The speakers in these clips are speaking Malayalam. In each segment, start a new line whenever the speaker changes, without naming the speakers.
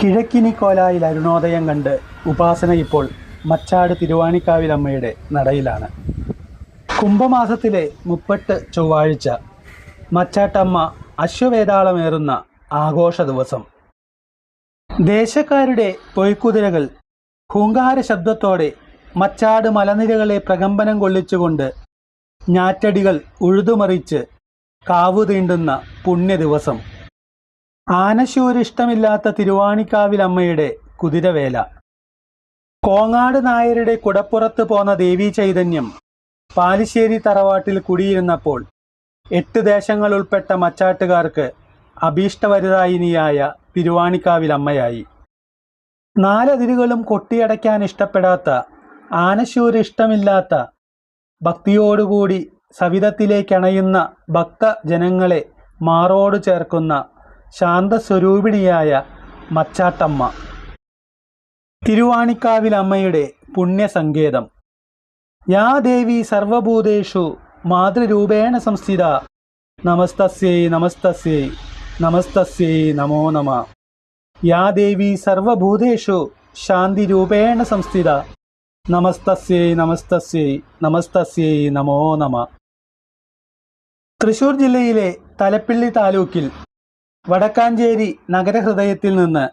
കിഴക്കിനി കോലായിൽ അരുണോദയം കണ്ട് ഉപാസന ഇപ്പോൾ മച്ചാട് തിരുവാണിക്കാവിലമ്മയുടെ നടയിലാണ്. കുംഭമാസത്തിലെ മുപ്പട്ട് ചൊവ്വാഴ്ച മച്ചാട്ടമ്മ അശ്വവേതാളമേറുന്ന ആഘോഷ ദിവസം. ദേശക്കാരുടെ പൊയ്ക്കുതിരകൾ ഹൂങ്കാര ശബ്ദത്തോടെ മച്ചാട് മലനിരകളെ പ്രകമ്പനം കൊള്ളിച്ചുകൊണ്ട് ഞാറ്റടികൾ ഉഴുതുമറിച്ച് കാവു തീണ്ടുന്ന പുണ്യ ദിവസം ആനശൂരിഷ്ടമില്ലാത്ത തിരുവാണിക്കാവിലമ്മയുടെ കുതിരവേല. കോങ്ങാട് നായരുടെ കുടപ്പുറത്ത് പോന്ന ദേവീ ചൈതന്യം പാലിശ്ശേരി തറവാട്ടിൽ കുടിയിരുന്നപ്പോൾ എട്ട് ദേശങ്ങൾ ഉൾപ്പെട്ട മച്ചാട്ടുകാർക്ക് അഭീഷ്ടവരുതായിനിയായ തിരുവാണിക്കാവിലമ്മയായി നാലതിരുകളും കൊട്ടിയടയ്ക്കാൻ ഇഷ്ടപ്പെടാത്ത ആനശൂരിഷ്ടമില്ലാത്ത ഭക്തിയോടുകൂടി സവിധത്തിലേക്കണയുന്ന ഭക്തജനങ്ങളെ മാറോട് ചേർക്കുന്ന ശാന്തസ്വരൂപിണിയായ മച്ചാട്ടമ്മ. തിരുവാണിക്കാവിലമ്മയുടെ പുണ്യസങ്കേതം. യാ ദേവി സർവഭൂതേഷു മാതൃരൂപേണ സംസ്ഥിത. നമസ്തസ്യൈ നമസ്തസ്യൈ നമസ്തസ്യൈ നമോ നമ. യാ ദേവി സർവഭൂതേഷു ശാന്തിരൂപേണ സംസ്ഥിത. നമസ്തസ്യൈ നമസ്തസ്യൈ നമസ്തസ്യൈ നമോ നമ. തൃശൂർ ജില്ലയിലെ തലപ്പിള്ളി താലൂക്കിൽ വടക്കാഞ്ചേരി നഗരഹൃദയത്തിൽ നിന്ന്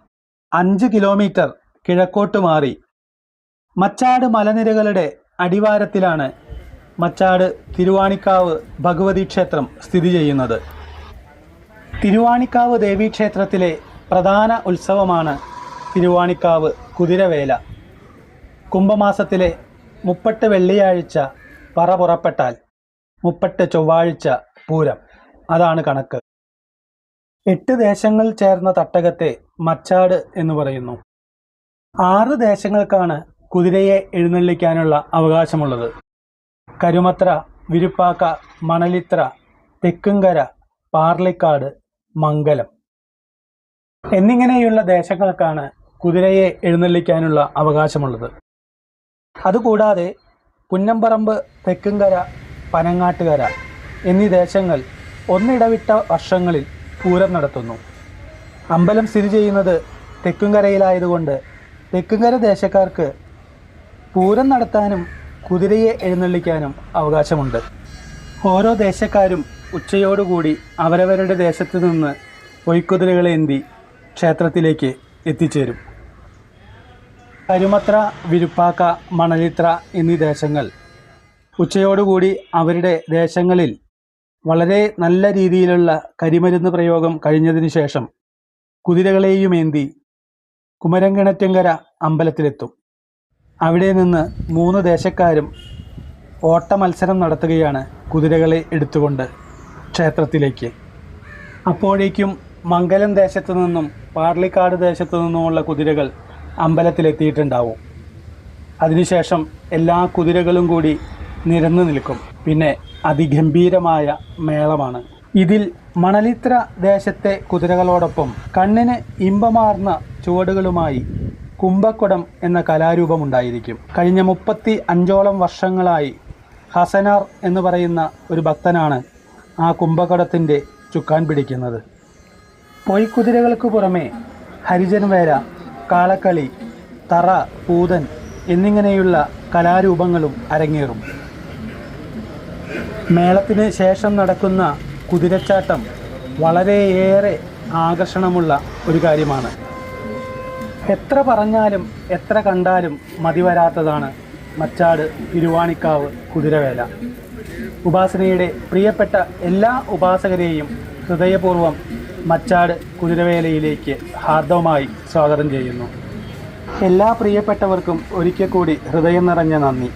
അഞ്ച് കിലോമീറ്റർ കിഴക്കോട്ട് മാറി. മച്ചാട് മലനിരകളുടെ അടിവാരത്തിലാണ് മച്ചാട് തിരുവാണിക്കാവ് ഭഗവതി ക്ഷേത്രം സ്ഥിതി ചെയ്യുന്നത്. തിരുവാണിക്കാവ് ദേവീക്ഷേത്രത്തിലെ പ്രധാന ഉത്സവമാണ് തിരുവാണിക്കാവ് കുതിരവേല. കുംഭമാസത്തിലെ മുപ്പട്ട് വെള്ളിയാഴ്ച പറ പുറപ്പെട്ടാൽ മുപ്പട്ട് ചൊവ്വാഴ്ച പൂരം. അതാണ് കണക്ക്. എട്ട് ദേശങ്ങൾ ചേർന്ന തട്ടകത്തെ മച്ചാട് എന്ന് പറയുന്നു. ആറ് ദേശങ്ങൾക്കാണ് കുതിരയെ എഴുന്നള്ളിക്കാനുള്ള അവകാശമുള്ളത്. കരുമത്ര വിരുപ്പാക്ക മണലിത്ര തെക്കുംകര പാർലിക്കാട് മംഗലം എന്നിങ്ങനെയുള്ള ദേശങ്ങൾക്കാണ് കുതിരയെ എഴുന്നള്ളിക്കാനുള്ള അവകാശമുള്ളത്. അതുകൂടാതെ പുന്നമ്പറമ്പ് തെക്കുംകര പനങ്ങാട്ടുകര എന്നീ ദേശങ്ങൾ ഒന്നിടവിട്ട വർഷങ്ങളിൽ പൂരം നടത്തുന്നു. അമ്പലം സ്ഥിതി ചെയ്യുന്നത് തെക്കുംകരയിലായതുകൊണ്ട് തെക്കുംകര ദേശക്കാർക്ക് പൂരം നടത്താനും കുതിരയെ എഴുന്നള്ളിക്കാനും അവകാശമുണ്ട്. ഓരോ ദേശക്കാരും ഉച്ചയോടുകൂടി അവരവരുടെ ദേശത്തു നിന്ന് പൊയ്ക്കുതിരകളേന്തി ക്ഷേത്രത്തിലേക്ക് എത്തിച്ചേരും. കരുമത്ര വിരുപ്പാക്ക മണലിത്ര എന്നീ ദേശങ്ങൾ ഉച്ചയോടുകൂടി അവരുടെ ദേശങ്ങളിൽ വളരെ നല്ല രീതിയിലുള്ള കരിമരുന്ന് പ്രയോഗം കഴിഞ്ഞതിന് ശേഷം കുതിരകളെയുമേന്തി കുമരങ്കിണറ്റങ്കര അമ്പലത്തിലെത്തും. അവിടെ നിന്ന് മൂന്ന് ദേശക്കാരും ഓട്ട മത്സരം നടത്തുകയാണ് കുതിരകളെ എടുത്തുകൊണ്ട് ക്ഷേത്രത്തിലേക്ക്. അപ്പോഴേക്കും മംഗലം ദേശത്തു നിന്നും പാർലിക്കാട് ദേശത്തു നിന്നുമുള്ള കുതിരകൾ അമ്പലത്തിലെത്തിയിട്ടുണ്ടാവും. അതിനുശേഷം എല്ലാ കുതിരകളും കൂടി നിരന്നു നിൽക്കും. പിന്നെ അതിഗംഭീരമായ മേളമാണ്. ഇതിൽ മണലിത്ര ദേശത്തെ കുതിരകളോടൊപ്പം കണ്ണിന് ഇമ്പമാർന്ന ചുവടുകളുമായി കുംഭക്കുടം എന്ന കലാരൂപമുണ്ടായിരിക്കും. കഴിഞ്ഞ മുപ്പത്തി അഞ്ചോളം വർഷങ്ങളായി ഹസനാർ എന്ന് പറയുന്ന ഒരു ഭക്തനാണ് ആ കുംഭക്കുടത്തിന്റെ ചുക്കാൻ പിടിക്കുന്നത്. പൊയ്ക്കുതിരകൾക്ക് പുറമെ ഹരിജൻവേല കാളക്കളി തറ പൂതൻ എന്നിങ്ങനെയുള്ള കലാരൂപങ്ങളും അരങ്ങേറും. മേളത്തിന് ശേഷം നടക്കുന്ന കുതിരച്ചാട്ടം വളരെയേറെ ആകർഷണമുള്ള ഒരു കാര്യമാണ്. എത്ര പറഞ്ഞാലും എത്ര കണ്ടാലും മതിവരാത്തതാണ് മച്ചാട് തിരുവാണിക്കാവ് കുതിരവേല. ഉപാസനയുടെ പ്രിയപ്പെട്ട എല്ലാ ഉപാസകരെയും ഹൃദയപൂർവം മച്ചാട് കുതിരവേലയിലേക്ക് ഹാർദവമായി സ്വാഗതം ചെയ്യുന്നു. എല്ലാ പ്രിയപ്പെട്ടവർക്കും ഒരിക്കൽ കൂടി ഹൃദയം നിറഞ്ഞ നന്ദി.